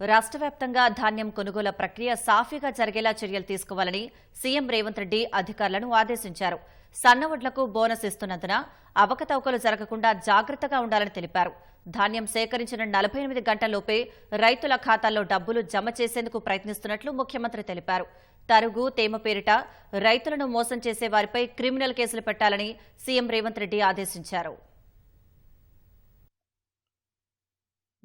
రాష్ట్ర వ్యాప్తంగా ధాన్యం కొనుగోలు ప్రక్రియ సాఫీగా జరిగేలా చర్యలు తీసుకోవాలని సీఎం రేవంత్ రెడ్డి అధికారులను ఆదేశించారు. సన్నవడ్లకు బోనస్ ఇస్తున్నందున అవకతవకలు జరగకుండా జాగ్రత్తగా ఉండాలని తెలిపారు. ధాన్యం సేకరించిన నలభై ఎనిమిది గంటల్లోపే రైతుల ఖాతాల్లో డబ్బులు జమ చేసేందుకు ప్రయత్నిస్తున్నట్లు ముఖ్యమంత్రి తెలిపారు. తరుగు తేమ పేరిట రైతులను మోసం చేసే వారిపై క్రిమినల్ కేసులు పెట్టాలని సీఎం రేవంత్ రెడ్డి ఆదేశించారు.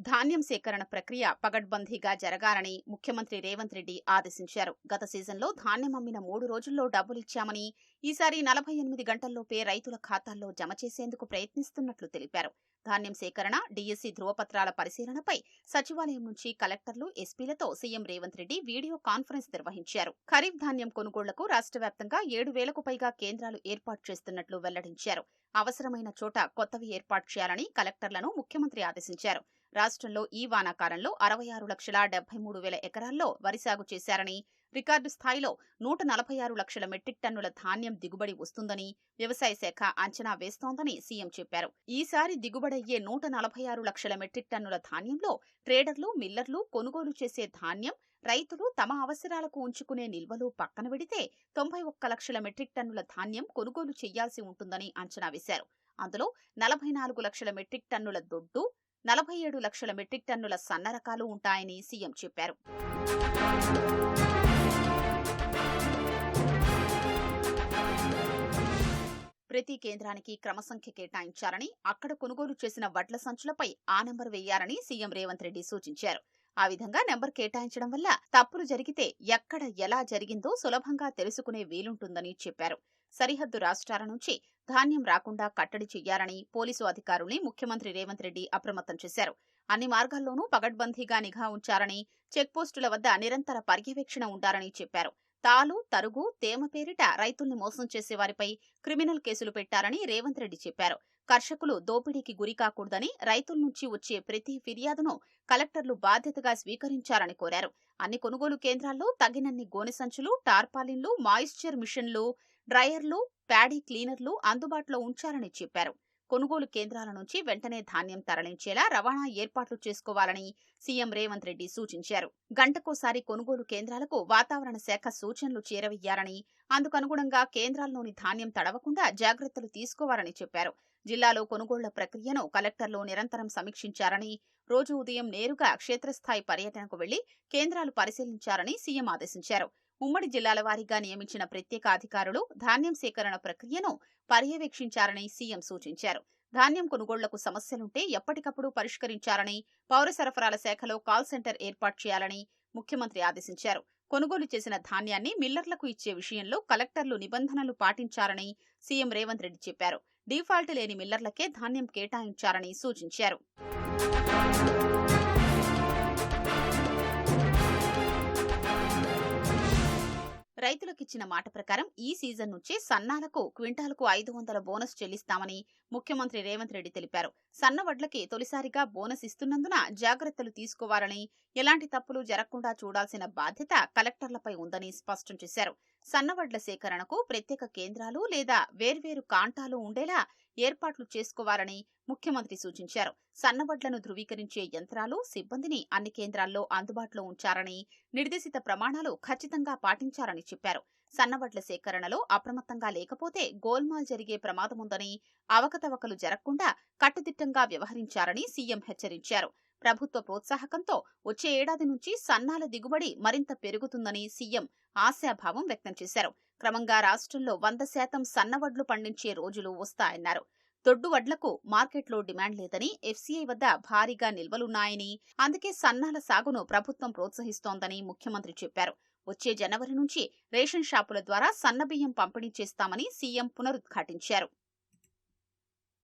ధాన్యం సేకరణ ప్రక్రియ పగడ్బందీగా జరగాలని ముఖ్యమంత్రి రేవంత్ రెడ్డి ఆదేశించారు. గత సీజన్లో ధాన్యం అమ్మిన మూడు రోజుల్లో డబ్బులిచ్చామని ఈసారి నలభై ఎనిమిది గంటల్లోపే రైతుల ఖాతాల్లో జమ చేసేందుకు ప్రయత్నిస్తున్నట్లు తెలిపారు. ధాన్యం సేకరణ డీఎస్సీ ధృవపత్రాల పరిశీలనపై సచివాలయం నుంచి కలెక్టర్లు ఎస్పీలతో CM Revanth Reddy video conference నిర్వహించారు. ఖరీఫ్ ధాన్యం కొనుగోళ్ళకు రాష్ట్ర వ్యాప్తంగా ఏడు వేలకు పైగా కేంద్రాలు ఏర్పాటు చేస్తున్నట్లు వెల్లడించారు. అవసరమైన చోట కొత్తవి ఏర్పాటు చేయాలని కలెక్టర్లను ముఖ్యమంత్రి ఆదేశించారు. రాష్ట్రంలో ఈ వానాకాలంలో అరవై ఆరు లక్షల డెబ్బై మూడు వేల ఎకరాల్లో వరి సాగు చేశారని రికార్డు స్థాయిలో నూట నలభై ఆరు లక్షల మెట్రిక్ టన్నుల ధాన్యం దిగుబడి వస్తుందని వ్యవసాయ శాఖ అంచనా వేస్తోందని సీఎం చెప్పారు. ఈసారి దిగుబడయ్యే నూట నలభై ఆరు లక్షల మెట్రిక్ టన్నుల ధాన్యంలో ట్రేడర్లు మిల్లర్లు కొనుగోలు చేసే ధాన్యం రైతులు తమ అవసరాలకు ఉంచుకునే నిల్వలు పక్కన పెడితే తొంభై ఒక్క లక్షల మెట్రిక్ టన్నుల ధాన్యం కొనుగోలు చేయాల్సి ఉంటుందని అంచనా వేశారు. అందులో నలభై నాలుగు లక్షల మెట్రిక్ టన్నుల దొడ్డు నలభై ఏడు లక్షల మెట్రిక్ టన్నుల సన్న రకాలు ఉంటాయని సీఎం చెప్పారు. ప్రతి కేంద్రానికి క్రమసంఖ్య కేటాయించాలని అక్కడ కొనుగోలు చేసిన వడ్ల సంచులపై ఆ నెంబర్ వేయాలని సీఎం రేవంత్ రెడ్డి సూచించారు. ఆ విధంగా నెంబర్ కేటాయించడం వల్ల తప్పులు జరిగితే ఎక్కడ ఎలా జరిగిందో సులభంగా తెలుసుకునే వీలుంటుందని చెప్పారు. సరిహద్దు రాష్ట్రాల నుంచి ధాన్యం రాకుండా కట్టడి చెయ్యాలని పోలీసు అధికారుల్ని ముఖ్యమంత్రి రేవంత్ రెడ్డి అప్రమత్తం చేశారు. అన్ని మార్గాల్లోనూ పగడ్బందీగా నిఘా ఉంచారని చెక్పోస్టుల వద్ద నిరంతర పర్యవేక్షణ ఉండాలని చెప్పారు. తాలు తరుగు తేమ పేరిట రైతుల్ని మోసం చేసే వారిపై క్రిమినల్ కేసులు పెట్టారని రేవంత్ రెడ్డి చెప్పారు. కర్షకులు దోపిడీకి గురికాకూడదని రైతుల నుంచి వచ్చే ప్రతి ఫిర్యాదును కలెక్టర్లు బాధ్యతగా స్వీకరించాలని కోరారు. అన్ని కొనుగోలు కేంద్రాల్లో తగినన్ని గోనె సంచులు టార్పాలిన్లు మాయిశ్చర్ మిషన్లు డ్రయర్లు ప్యాడీ క్లీనర్లు అందుబాటులో ఉంచాలని చెప్పారు. కొనుగోలు కేంద్రాల నుంచి వెంటనే ధాన్యం తరలించేలా రవాణా ఏర్పాట్లు చేసుకోవాలని సీఎం రేవంత్ రెడ్డి సూచించారు. గంటకోసారి కొనుగోలు కేంద్రాలకు వాతావరణ శాఖ సూచనలు చేరవేయాలని అందుకనుగుణంగా కేంద్రాల్లోని ధాన్యం తడవకుండా జాగ్రత్తలు తీసుకోవాలని చెప్పారు. జిల్లాలో కొనుగోళ్ళ ప్రక్రియను కలెక్టర్లు నిరంతరం సమీక్షించారని రోజు ఉదయం నేరుగా క్షేత్రస్థాయి పర్యటనకు వెళ్ళి కేంద్రాలు పరిశీలించారని సీఎం ఆదేశించారు. ఉమ్మడి జిల్లాల వారీగా నియమించిన ప్రత్యేక అధికారులు ధాన్యం సేకరణ ప్రక్రియను పర్యవేక్షించారని సీఎం సూచించారు. ధాన్యం కొనుగోళ్ళకు సమస్యలుంటే ఎప్పటికప్పుడు పరిష్కరించాలని పౌర సరఫరాల శాఖలో కాల్ సెంటర్ ఏర్పాటు చేయాలని ముఖ్యమంత్రి ఆదేశించారు. కొనుగోలు చేసిన ధాన్యాన్ని మిల్లర్లకు ఇచ్చే విషయంలో కలెక్టర్లు నిబంధనలు పాటించారని సీఎం రేవంత్ రెడ్డి చెప్పారు. డిఫాల్ట్ లేని మిల్లర్లకే ధాన్యం కేటాయించారని సూచించారు. రైతులకిచ్చిన మాట ప్రకారం ఈ సీజన్ నుంచే సన్నాలకు క్వింటాలకు ఐదు వందల బోనస్ చెల్లిస్తామని ముఖ్యమంత్రి రేవంత్ రెడ్డి తెలిపారు. సన్న వడ్లకి తొలిసారిగా బోనస్ ఇస్తున్నందున జాగ్రత్తలు తీసుకోవాలని ఎలాంటి తప్పులు జరగకుండా చూడాల్సిన బాధ్యత కలెక్టర్లపై ఉందని స్పష్టం చేశారు. సన్నవడ్ల సేకరణకు ప్రత్యేక కేంద్రాలు లేదా వేర్వేరు కాంటాలు ఉండేలా ఏర్పాట్లు చేసుకోవాలని ముఖ్యమంత్రి సూచించారు. సన్నవడ్లను ధృవీకరించే యంత్రాలు సిబ్బందిని అన్ని కేంద్రాల్లో అందుబాటులో ఉంచారని నిర్దేశిత ప్రమాణాలు ఖచ్చితంగా పాటించారని చెప్పారు. సన్నవడ్ల సేకరణలో అప్రమత్తంగా లేకపోతే గోల్మాల్ జరిగే ప్రమాదముందని అవకతవకలు జరగకుండా కట్టుదిట్టంగా వ్యవహరించారని సీఎం హెచ్చరించారు. ప్రభుత్వ ప్రోత్సాహకంతో వచ్చే ఏడాది నుంచి సన్నాల దిగుబడి మరింత పెరుగుతుందని సీఎం ఆశాభావం వ్యక్తం చేశారు. క్రమంగా రాష్ట్రంలో వంద శాతం సన్నవడ్లు పండించే రోజులు వస్తాయన్నారు. దొడ్డు వడ్లకు మార్కెట్లో డిమాండ్ లేదని ఎఫ్సీఐ వద్ద భారీగా నిల్వలున్నాయని అందుకే సన్నాల సాగును ప్రభుత్వం ప్రోత్సహిస్తోందని ముఖ్యమంత్రి చెప్పారు. వచ్చే జనవరి నుంచి రేషన్ షాపుల ద్వారా సన్నబియ్యం పంపిణీ చేస్తామని సీఎం పునరుద్ఘాటించారు.